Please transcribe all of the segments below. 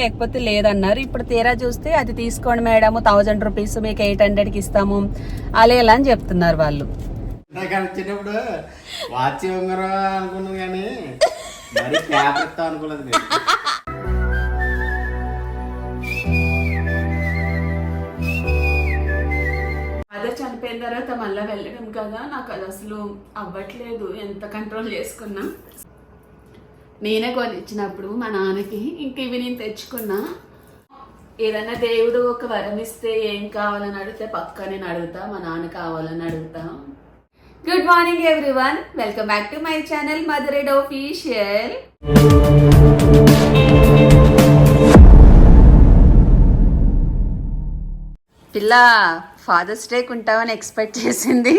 లేకపోతే లేదన్నారు. ఇప్పుడు తీరా చూస్తే అది తీసుకోండి మేడం థౌజండ్ రూపీస్ మీకు ఎయిట్ హండ్రెడ్కి ఇస్తాము. అలా ఇలా అని చెప్తున్నారు వాళ్ళు. నాకు వచ్చినప్పుడు వాచ్ ఉంగరం అనుకున్నాను కానీ అనుకోలేదు చనిపోయిన తర్వాత మళ్ళీ వెళ్ళడం కదా నాకు అది అసలు అవ్వట్లేదు. ఎంత కంట్రోల్ చేసుకున్నా? నేనే కొనిచ్చినప్పుడు మా నాన్నకి ఇంక ఇవి నేను తెచ్చుకున్నా. ఏదన్నా దేవుడు ఒక వరం ఇస్తే ఏం కావాలని అడిగితే పక్కా నేను అడుగుతా మా నాన్న కావాలని అడుగుతా. Good morning everyone welcome back to my channel మదరెడ్ official పిల్ల ఫాదర్స్ డేకి ఉంటావని ఎక్స్పెక్ట్ చేసింది?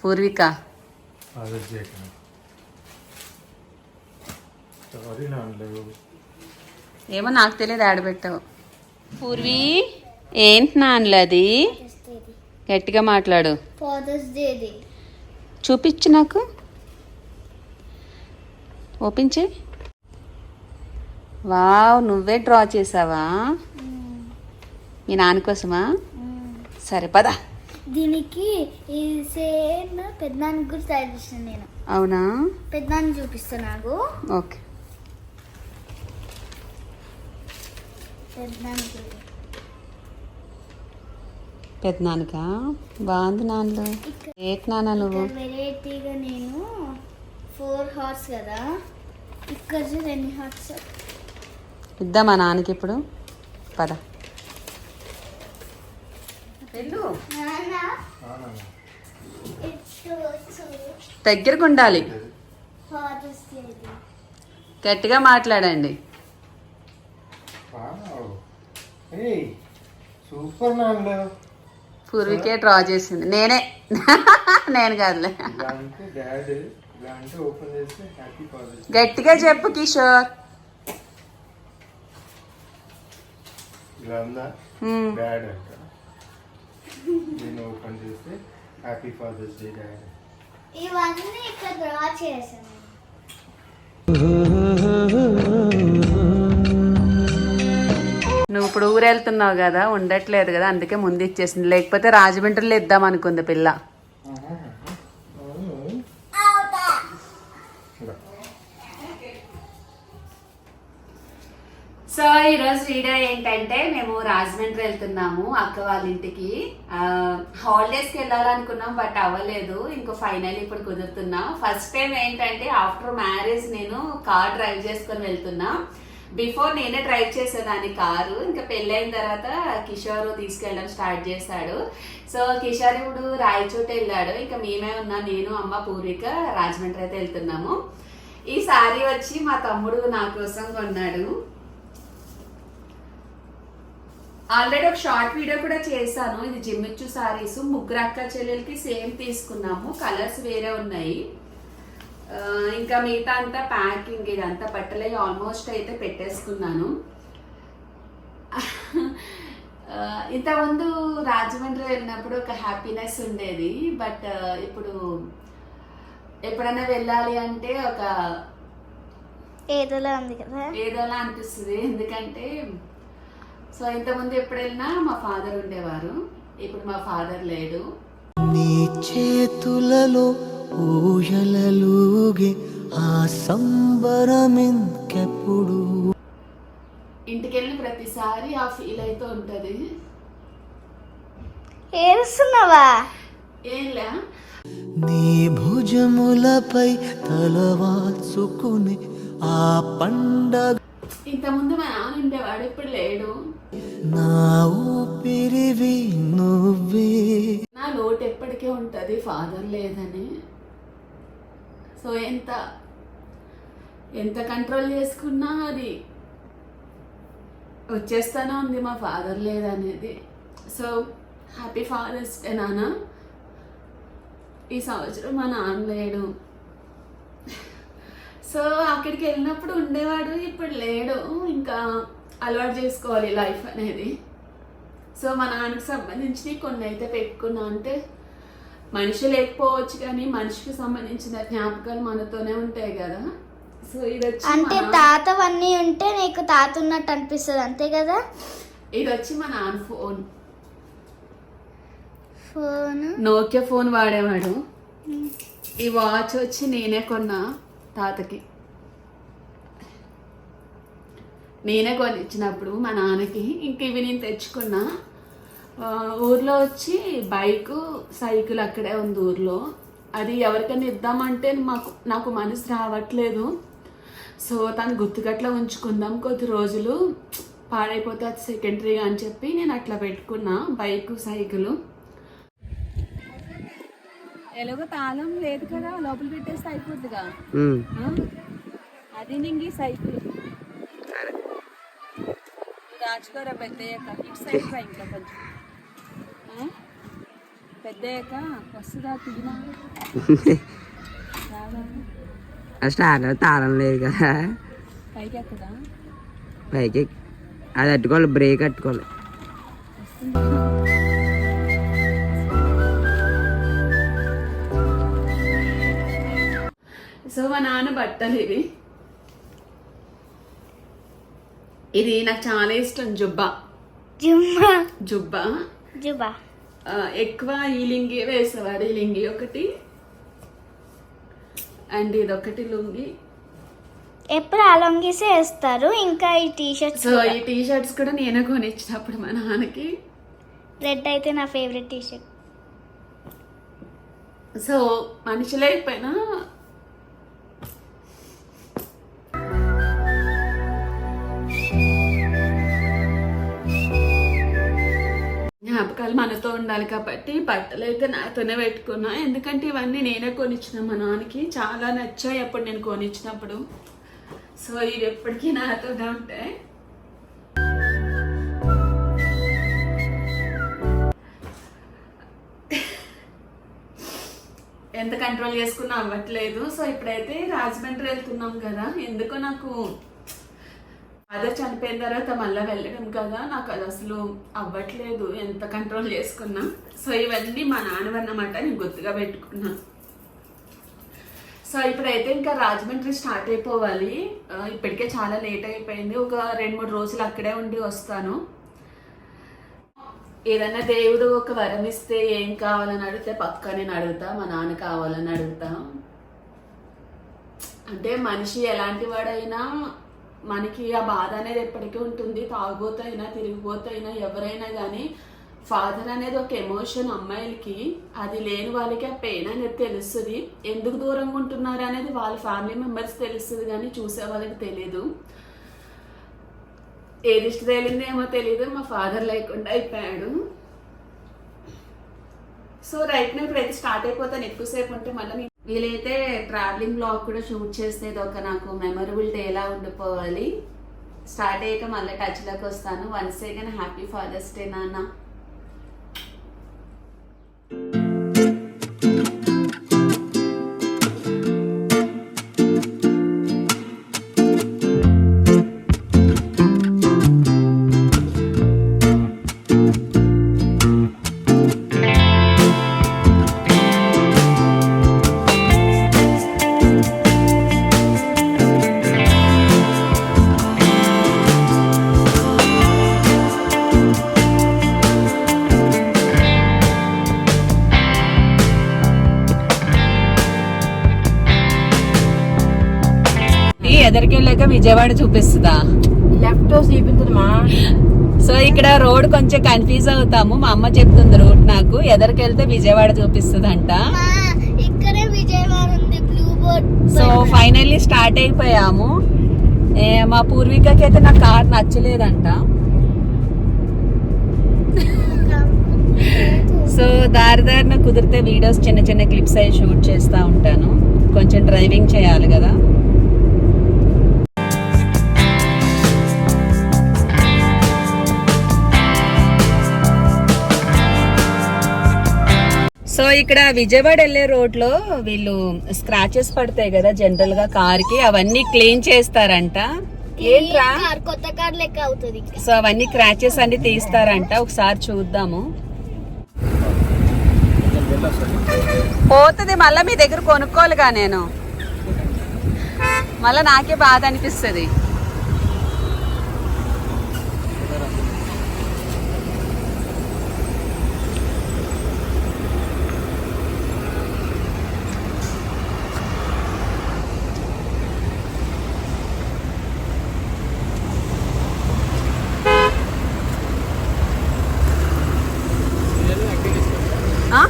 పూర్విక. ఫాదర్స్ డే ఏమో నాకు తెలియదు ఆడబెట్టావు పూర్వి ఏంటి నాన్నలు అది? గట్టిగా మాట్లాడు. చూపించు నాకు. ఓపెన్ చేయి. వావ్ నువ్వే డ్రా చేసావా? మీ నాన్న కోసమా? సరే పద. దీనికి ఈ సేమ్ పెద్దనానికి కూడా తయారు చేసిన నేను. అవునా? పెద్దనాన్ని చూపిస్తా నాకు. ఓకే. పెద్దనానికి బాగుంది నాన్నలు. ఏటి నాన్న నువ్వు? వెరైటీగా నేను ఫోర్ హార్ట్స్ కదా. ఇక్కడ ఎన్ని హార్ట్స్ ఇద్దామా నాన్నకి ఇప్పుడు? పద. దగ్గరకు ఉండాలి గట్టిగా మాట్లాడండి ఏయ్ సూపర్ పూర్వికే డ్రా చేసింది. నేనే. నేను కాదులే. గట్టిగా చెప్పు కిషోర్. ఇలా ఉందా? హ్మ్. డాడ్ అంట. దీన్ని ఓపెన్ చేస్తే హ్యాపీ ఫాదర్స్ డే డాడ్. ఇవన్నీ ఇక్కడ డ్రా చేశాను. నువ్వు ఇప్పుడు ఊరెళ్తున్నావు వెళ్తున్నావు కదా ఉండట్లేదు కదా అందుకే ముందు ఇచ్చేసింది. లేకపోతే రాజమండ్రిలో ఇద్దాం అనుకుంది పిల్ల. సో ఈరోజు వీడియో ఏంటంటే మేము రాజమండ్రి వెళ్తున్నాము అక్క వాళ్ళ ఇంటికి. హాలిడేస్కి వెళ్ళాలనుకున్నాం బట్ అవ్వలేదు. ఇంకో ఫైనల్ ఇప్పుడు కుదురుతున్నాం. ఫస్ట్ టైం ఏంటంటే ఆఫ్టర్ మ్యారేజ్ నేను కార్ డ్రైవ్ చేసుకొని వెళ్తున్నా. బిఫోర్ నేనే డ్రైవ్ చేసేదాన్ని కారు. ఇంకా పెళ్ళైన తర్వాత కిషోర్ తీసుకెళ్ళడం స్టార్ట్ చేశాడు. సో కిషోర్ ఇప్పుడు రాయచోట వెళ్ళాడు. ఇంకా మేమే ఉన్నాం నేను అమ్మ పూర్విక రాజమండ్రి అయితే వెళ్తున్నాము. ఈ సారీ వచ్చి మా తమ్ముడు నా కోసం కొన్నాడు. ఆల్రెడీ ఒక షార్ట్ వీడియో కూడా చేశాను. ఇది జిమ్మిచ్చు సారీస్ ముగ్గురు అక్క చెల్లెలకి సేమ్ తీసుకున్నాము. కలర్స్ వేరే ఉన్నాయి. ఇంకా మిగతా అంతా ప్యాకింగ్ ఇదంతా బట్టలే ఆల్మోస్ట్ అయితే పెట్టేసుకున్నాను. ఇంతకుముందు రాజమండ్రి వెళ్ళినప్పుడు ఒక హ్యాపీనెస్ ఉండేది బట్ ఇప్పుడు ఎప్పుడైనా వెళ్ళాలి అంటే ఒక ఏదోలా ఉంది కదా. ఏదోలా అనిపిస్తుంది. ఎందుకంటే సో ఇంతకుముందు ఎప్పుడు వెళ్ళినా మా ఫాదర్ ఉండేవారు. ఇప్పుడు మా ఫాదర్ లేడు. నీ చేతులలో ఊయలలుగే ఆ సంబరమెంకెప్పుడు? ఇంటికి వెళ్ళిన ప్రతిసారి ఆ ఫీల్ అయితే ఉంటుంది. ఏడుస్తున్నావా? ఏంలే నీ భుజములపై తలవాల్చుకుని ఆ పండగ ఇంతకుముందు మా నాన్న ఉండేవాడు ఇప్పుడు లేడు. నా ఊపిరివి నువ్వే. నా లోటు ఎప్పటికీ ఉంటుంది ఫాదర్ లేదని. సో ఎంత ఎంత కంట్రోల్ చేసుకున్నా అది వచ్చేస్తానే ఉంది మా ఫాదర్ లేదనేది. సో హ్యాపీ ఫాదర్స్ డే నాన్న. ఈ సంవత్సరం మా నాన్న లేడు. సో అక్కడికి వెళ్ళినప్పుడు ఉండేవాడు ఇప్పుడు లేడు. ఇంకా అలవాటు చేసుకోవాలి లైఫ్ అనేది. సో మా నాన్నకి సంబంధించి కొన్ని అయితే పెట్టుకున్నా అంటే మనిషి లేకపోవచ్చు కానీ మనిషికి సంబంధించిన జ్ఞాపకాలు మనతోనే ఉంటాయి కదా. సో ఇది వచ్చి అంటే తాతవన్నీ ఉంటే నీకు తాత ఉన్నట్టు అనిపిస్తుంది అంతే కదా? ఇది వచ్చి మా నాన్న ఫోన్. ఫోన్? నోకియా ఫోన్ వాడేవాడు. ఈ వాచ్ వచ్చి నేనే కొన్నా తాతకి. నేనే కొనిచ్చినప్పుడు మా నాన్నకి ఇంక ఇవి నేను తెచ్చుకున్నా ఊర్లో వచ్చి బైక్ సైకిల్ అక్కడే ఉంది ఊర్లో. అది ఎవరికైనా ఇద్దామంటే మాకు నాకు మనసు రావట్లేదు. సో తను గుర్తుగట్లా ఉంచుకుందాం కొద్ది రోజులు. పాడైపోతే అది సెకండరీగా అని చెప్పి నేను అట్లా పెట్టుకున్నా బైక్ సైకిల్. ఎలాగో తాళం లేదు కదా లోపల పెట్టేస్తే అయిపోద్దిగా? అది నింగి సైకిల్. దాచుకోరా పెద్దయ్యాక ఇటు సైడ్ ఇంకా కొంచెం. ఆ? పెద్దయ్యాక వస్తుందా తిగినా రాదా స్టార్ట్ తాళం లేదు కదా. పైకి ఎక్కదా పైకి అది అట్టుకోవాలి బ్రేక్ అట్టుకోవాలి. సో మా నాన్న బట్టలు ఇవి. ఇది నాకు చాలా ఇష్టం జుబ్బా. జుమ్మా. జుబ్బా. జుబా ఆ, ఎక్కువ ఈ లింగి వేసేవాడు ఈ లింగి ఒకటి. అండ్ ఇది ఒకటి లుంగి. ఎప్పుడు అలొంగిసే వేస్తారు ఇంకా ఈ టీ షర్ట్స్ సో ఈ టీ షర్ట్స్ కూడా నేనే కొనిచ్చినప్పుడు మా నాన్నకి. రెడ్ అయితే నా ఫేవరెట్ టీ షర్ట్ సో మనిషి లేకపోయినా జ్ఞాపకాలు మనతో ఉండాలి కాబట్టి బట్టలు అయితే నాతోనే పెట్టుకున్నా. ఎందుకంటే ఇవన్నీ నేనే కొనిచ్చిన. మా నాన్నకి చాలా నచ్చాయి అప్పుడు నేను కొనిచ్చినప్పుడు. సో ఇవి ఎప్పటికీ నాతోనే ఉంటాయి. ఎంత కంట్రోల్ చేసుకున్నా అవ్వట్లేదు. సో ఇప్పుడైతే రాజమండ్రి వెళ్తున్నాం కదా. ఎందుకో నాకు ఫాదర్ చనిపోయిన తర్వాత మళ్ళీ వెళ్ళడం కదా నాకు అది అసలు అవ్వట్లేదు. ఎంత కంట్రోల్ చేసుకున్నా. సో ఇవన్నీ మా నాన్నవన్నమాట నేను గుర్తుగా పెట్టుకున్నా. సో ఇప్పుడైతే ఇంకా రాజమండ్రి స్టార్ట్ అయిపోవాలి. ఇప్పటికే చాలా లేట్ అయిపోయింది. ఒక రెండు మూడు రోజులు అక్కడే ఉండి వస్తాను. ఏదైనా దేవుడు ఒక వరం ఇస్తే ఏం కావాలని అడిగితే పక్క నేను అడుగుతా మా నాన్న కావాలని అడుగుతా. అంటే మనిషి ఎలాంటి వాడైనా మనకి ఆ బాధ అనేది ఎప్పటికీ ఉంటుంది. తాగుబోతైనా తిరిగిపోతైనా ఎవరైనా కానీ ఫాదర్ అనేది ఒక ఎమోషన్ అమ్మాయిలకి అది లేని వాళ్ళకి ఆ పెయిన్ అనేది తెలుస్తుంది. ఎందుకు దూరంగా ఉంటున్నారు అనేది వాళ్ళ ఫ్యామిలీ మెంబర్స్ తెలుస్తుంది కానీ చూసే వాళ్ళకి తెలియదు ఏది ఇష్ట తేలిందేమో తెలియదు మా ఫాదర్ లేకుండా అయిపోయాడు. సో రైట్ నేను ఇప్పుడు అయితే స్టార్ట్ అయిపోతాను. ఎక్కువసేపు ఉంటే మళ్ళీ వీలైతే ట్రావెలింగ్ బ్లాగ్ కూడా షూట్ చేసేది ఒక నాకు మెమరబుల్ డే ఎలా ఉండిపోవాలి. స్టార్ట్ అయ్యాక మళ్ళీ టచ్లోకి వస్తాను. Once again happy father's day నాన్న. చూపిస్తుందా లెఫ్ట్ చూపించదమ్మా. సో ఇక్కడ రోడ్ కొంచెం కన్ఫ్యూజ్ అవుతాము. మా అమ్మ చెప్తుంది రూట్ నాకు. ఎదరికెళ్తే విజయవాడ చూపిస్తుందంట. మా ఇక్కడే విజయవాడ ఉంది blue board so finally start అయిపోయాము. ఏ, మా పూర్వీకకి అయితే నా కార్ నచ్చలేదంట. సో దారి దారిన కుదిరితే వీడియోస్ చిన్న చిన్న క్లిప్స్ అవి షూట్ చేస్తూ ఉంటాను. కొంచెం డ్రైవింగ్ చేయాలి కదా. సో ఇక్కడ విజయవాడ వెళ్ళే రోడ్లో వీళ్ళు స్క్రాచెస్ పడతాయి కదా జనరల్గా కార్కి అవన్నీ క్లీన్ చేస్తారంట. ఏంట్రా? కొత్త కార్ లెక్క అవుతుంది. ఇంకా సో అవన్నీ క్రాచెస్ అన్ని తీస్తారంట. ఒకసారి చూద్దాము. పోతుంది మళ్ళీ మీ దగ్గర కొనుక్కోవాలిగా నేను. మళ్ళీ నాకే బాధ అనిపిస్తుంది ఆ? ఆ.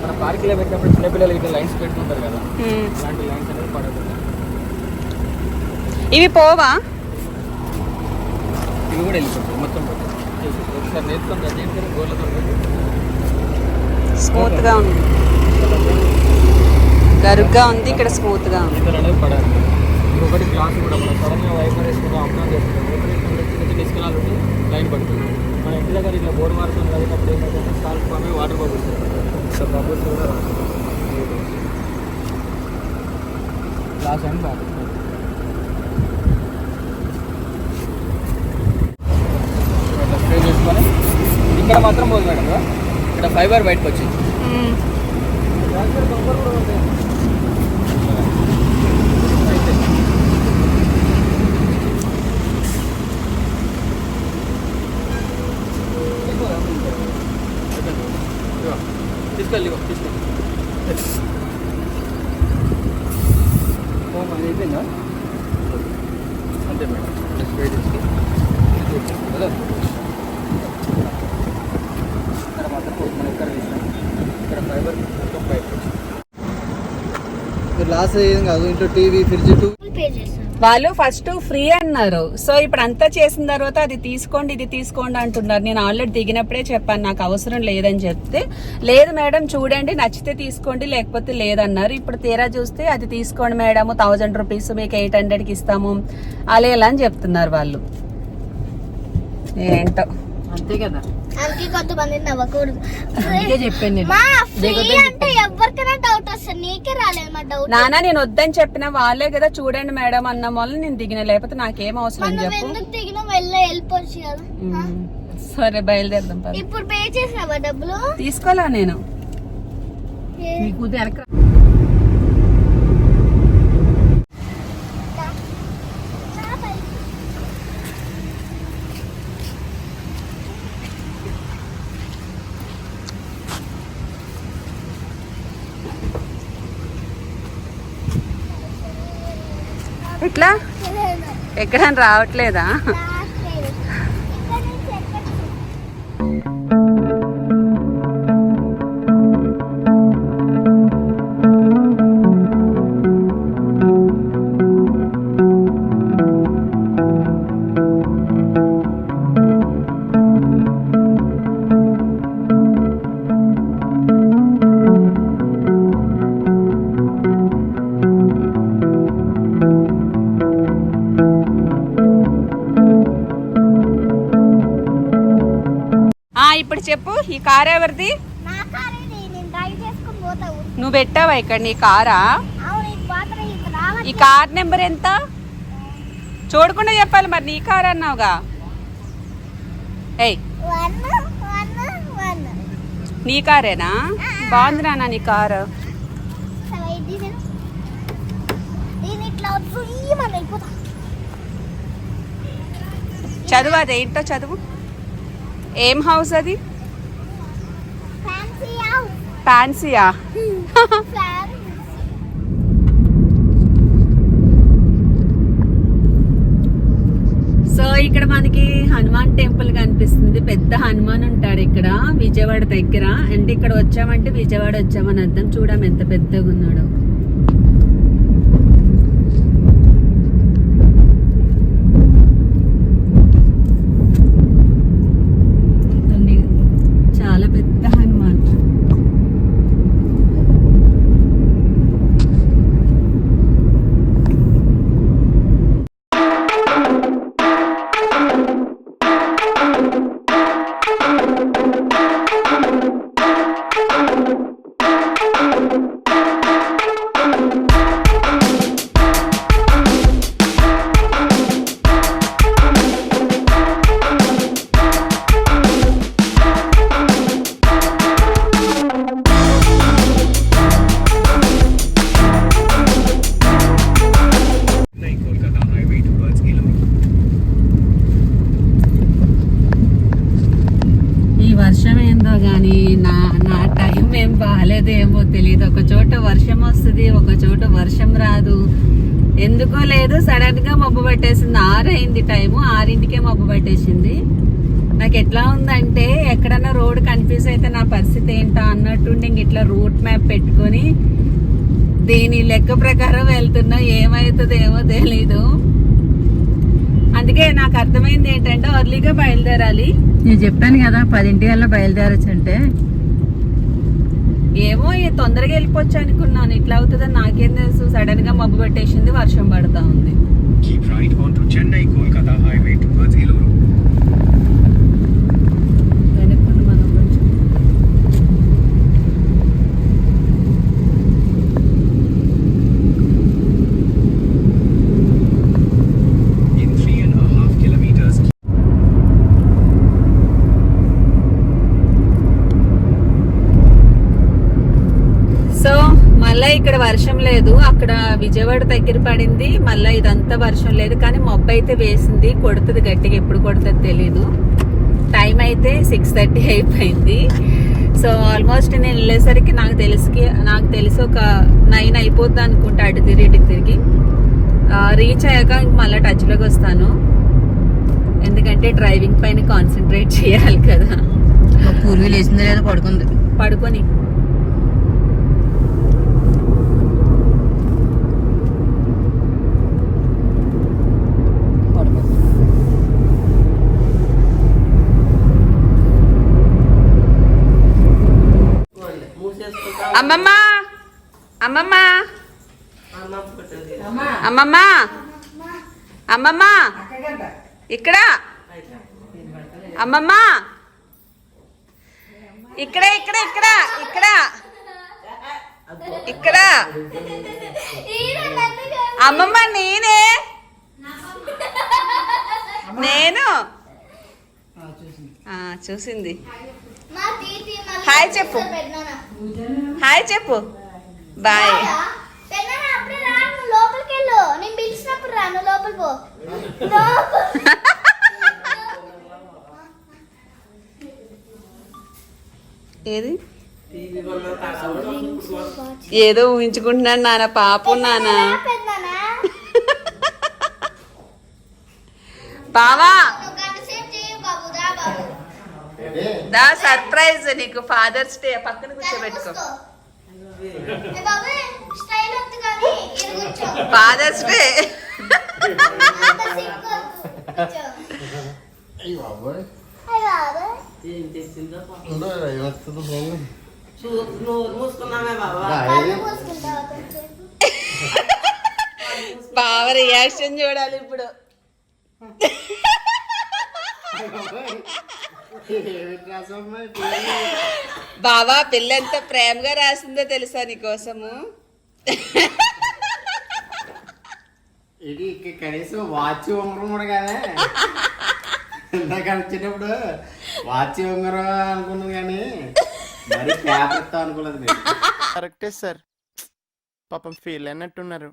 మన పార్కులో పెట్టినప్పుడు చిన్నపిల్లలు ఇట్లా లైన్స్ పెట్టుకుంటారు కదా. అలాంటి లైన్స్ అనేది పడకూడదు ఇవి పోవా? కూడా వెళ్ళిపోతాయి మొత్తం. ఒకసారి నేర్చుకొని కదా చేస్తే గోళ్ళతో స్మూత్గా ఉంది. గరుగ్గా ఉంది ఇక్కడ స్మూత్గా ఉంది. ఇతర అనేది పడాలి. ఇంకొకటి గ్లాస్ కూడా మనం సడన్గా వైపర్ వేసుకుంటాం అప్లై చేస్తున్నాం వేసుకుంటే చిన్న చిన్న ఇసుకలాలు ఉండి లైన్ పడుతుంది. మన ఇంటి దగ్గర ఇట్లా బోర్ వాడుతుంది కలిగినప్పుడు ఏమైతే సాల్ట్ పమ్మి వాటర్ బబుల్స్ సో బబుల్స్ కూడా గ్లాస్ అని బాగా ఇట్లా స్ప్రే చేసుకొని ఇక్కడ మాత్రం పోదు మేడం. ఇక్కడ ఫైబర్ బయటకు వచ్చింది. తీసుకెళ్ళి. తీసుకెళ్ళి అయిపోయిందా? అంతే మేడం స్ప్రే చేసి కదా ఇక్కడ మాత్రం మనం ఇక్కడ తీసినాం ఇక్కడ ఫైబర్ మొత్తం బయట లాస్ ఏం కాదు. ఇంట్లో టీవీ ఫ్రిడ్జ్ వాళ్ళు ఫస్ట్ ఫ్రీ అన్నారు. సో ఇప్పుడు అంతా చేసిన తర్వాత అది తీసుకోండి ఇది తీసుకోండి అంటున్నారు. నేను ఆల్రెడీ దిగినప్పుడే చెప్పాను నాకు అవసరం లేదని చెప్తే. లేదు మేడం చూడండి నచ్చితే తీసుకోండి లేకపోతే లేదన్నారు. ఇప్పుడు తీరా చూస్తే అది తీసుకోండి మేడం థౌజండ్ రూపీస్ మీకు ఎయిట్ హండ్రెడ్కి ఇస్తాము. అలా ఇలా అని చెప్తున్నారు వాళ్ళు. ఏంటో. అంతే కదా. అందుకే కొంతమంది నవ్వకూడదు. అందుకే చెప్పాను నేను. మా ఫ్రీ అంటే ఎవరికైనా డౌట్ వస్తుంది. నీకే రాలేదు మా డౌట్ నానా నేను వద్దని చెప్పిన వాళ్ళే కదా చూడండి మేడం అన్న వల్ల నేను దిగిన లేకపోతే నాకేం అవసరం అని మనం చెప్పు. ఎందుకు దిగినా వెళ్ళ వెళ్ళిపోవచ్చు కదా? ఉమ్. సరే బయలుదేరదాం పద. ఇప్పుడు పే చేసావా డబ్బులు? తీసుకోవాలా నేను? ఏ- నీ కూతురు వెనక నా పై- ఎట్లా? ఎక్కడ రావట్లేదా. కార్ ఎవరిది నువ్వు పెట్టావా ఇక్కడ నీ కారా? ఈ కార్ నెంబర్ ఎంత? చూడకుండా చెప్పాలి మరి నీ కార్ అన్నావుగా. ఏయ్ నీ కారేనా? బాగుంది నాన్న నీ కారు. చదువు అది ఏంటో చదువు? ఏం హౌస్ అది? ఫ్యాన్సీయా సో ఇక్కడ మనకి హనుమాన్ టెంపుల్ కనిపిస్తుంది. పెద్ద హనుమాన్ ఉంటాడు ఇక్కడ విజయవాడ దగ్గర. అండ్ ఇక్కడ వచ్చామంటే విజయవాడ వచ్చామని అర్థం. చూడం ఎంత పెద్దగా ఉన్నాడో. అన్నట్టుండి ఇంక ఇట్లా రూట్ మ్యాప్ పెట్టుకొని దీని లెక్క ప్రకారం వెళ్తున్నా ఏమవుతుందో ఏమో తెలీదు. అందుకే నాకు అర్థమైంది ఏంటంటే అర్లీగా బయలుదేరాలి. నేను చెప్పాను కదా పదింటి కల్లా బయలుదేరచ్చు అంటే ఏమో ఈ తొందరగా వెళ్ళిపోవచ్చు అనుకున్నాను. ఇట్లా అవుతుందని నాకేం తెలుసు. సడన్గా మబ్బు పట్టేసింది వర్షం పడతా ఉంది. ఇక్కడ వర్షం లేదు. అక్కడ విజయవాడ దగ్గర పడింది. మళ్ళా ఇదంతా వర్షం లేదు. కానీ మబ్బు అయితే వేసింది. కొడుతుంది గట్టిగా. ఎప్పుడు కొడుతుంది తెలీదు. టైం అయితే సిక్స్ థర్టీ అయిపోయింది. సో ఆల్మోస్ట్ నేను వెళ్ళేసరికి నాకు తెలిసి నాకు తెలిసి ఒక నైన్ అయిపోద్ది అనుకుంటా అటు తిరిగి ఇటు తిరిగి. రీచ్ అయ్యాక ఇంక మళ్ళీ టచ్లోకి వస్తాను. ఎందుకంటే డ్రైవింగ్ పైన కాన్సన్ట్రేట్ చేయాలి కదా. మా పూర్వీ లేచిందో లేదో పడుకుంది? పడుకొని. అమ్మమ్మ అమ్మమ్మ. అమ్మమ్మ. అమ్మమ్మ. ఇక్కడ. అమ్మమ్మ. ఇక్కడ ఇక్కడ ఇక్కడ ఇక్కడ. ఇక్కడ. అమ్మమ్మ నేనే. నేను. చూసింది. హాయ్ చెప్పు. హాయ్ చెప్పు. బాయ్. ఏది? ఏదో ఊహించుకుంటున్నాను నాన్న పాపు నాన్న. బావా. దా సర్ప్రైజ్ నీకు ఫాదర్స్ డే పక్కన కూర్చోబెట్టుకో. Father's day? బావ రియాక్షన్ చూడాలి ఇప్పుడు. బావా పిల్ల ఎంత ప్రేమగా రాసిందో తెలుసా నీకోసము? ఇది కనీసం వాచ్ ఉంగరం కూడా కదా. ఇందాక వచ్చినప్పుడు వాచ్ ఉంగరం అనుకున్నది కానీ మరి పేపర్ అనుకోలేదు నేను. కరెక్టే సార్. పాపం ఫీల్ అయినట్టున్నారు.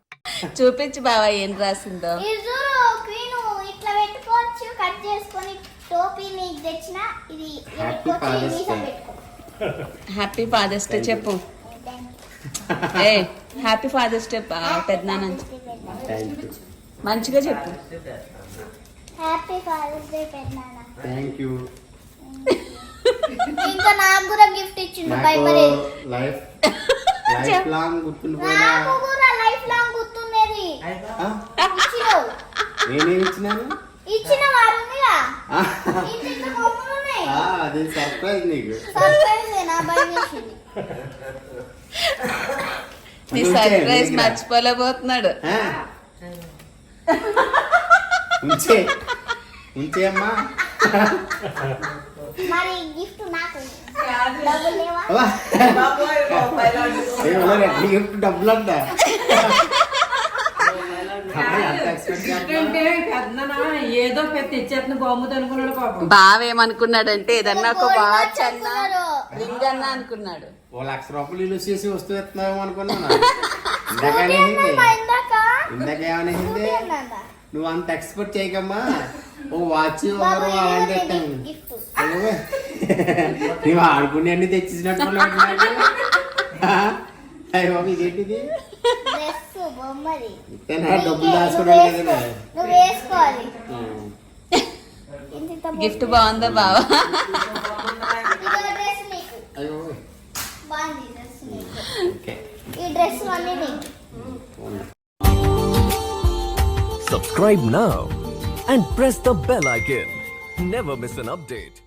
చూపించు బావా ఏం రాసిందో ఇది చూడు క్వీన్ ఇట్లా పెట్టుకోవచ్చు కట్ చేసుకొని టోపీ నీకు తెచ్చిన ఇది హ్యాపీ ఫాదర్స్ డే చెప్పు. ఏ హ్యాపీ ఫాదర్స్ డే పెద్దనాన్న. మంచిగా చెప్పు. హ్యాపీ ఫాదర్స్ డే పెద్దనాన్న. థ్యాంక్ యూ ఇంకా నాకు కూడా గిఫ్ట్ ఇచ్చిండు భయపడేది లైఫ్ లైఫ్ లాంగ్ గుర్తుండిపోయిన? నాకు కూడా లైఫ్ లాంగ్? ఇచ్చినావు. నేనేమి ఇచ్చినాను ఇచ్చిన వారుగా ఆ, ఇంత ఇంత బొమ్మలు ఉన్నాయి ఆ, అది సర్ప్రైజ్ నీకు. సర్ప్రైజ్ నా సర్ప్రైజ్. మర్చిపోలేకపోతున్నాడు? ఉంచే. ఉంచే అమ్మా. మరి గిఫ్ట్ నాకు గిఫ్ట్ డబ్బులు అంట. ఏదో పెద్ద ఇచ్చేస్తున్న బొమ్మతో అనుకున్నాడు పాపం బావేమనుకున్నాడంటే ఏదన్నా ఒక వాచ్ అన్నా. రింగ్ అన్నా అనుకున్నాడు. ఓ లక్ష రూపాయలు యూజ్ చేసి వస్తువు ఎత్తున్నావు అనుకున్నాను. ఇందాక అనేసింది అమ్మా, ఇందాక? ఇందాక ఏమనేసింది అన్నదా? నువ్వు అంత ఎక్స్పెక్ట్ చేయకమ్మా. ఓ వాచ్ ఇది అలాంటి ఎత్తాను నువ్వు ఆడుకునే అన్ని. ఆ? అయ్యో ఇదేంటిది? బొమ్మది డబ్బులు బొమ్మ. గిఫ్ట్ బాగుందా బావా? Subscribe now and press the bell icon. Never miss an update.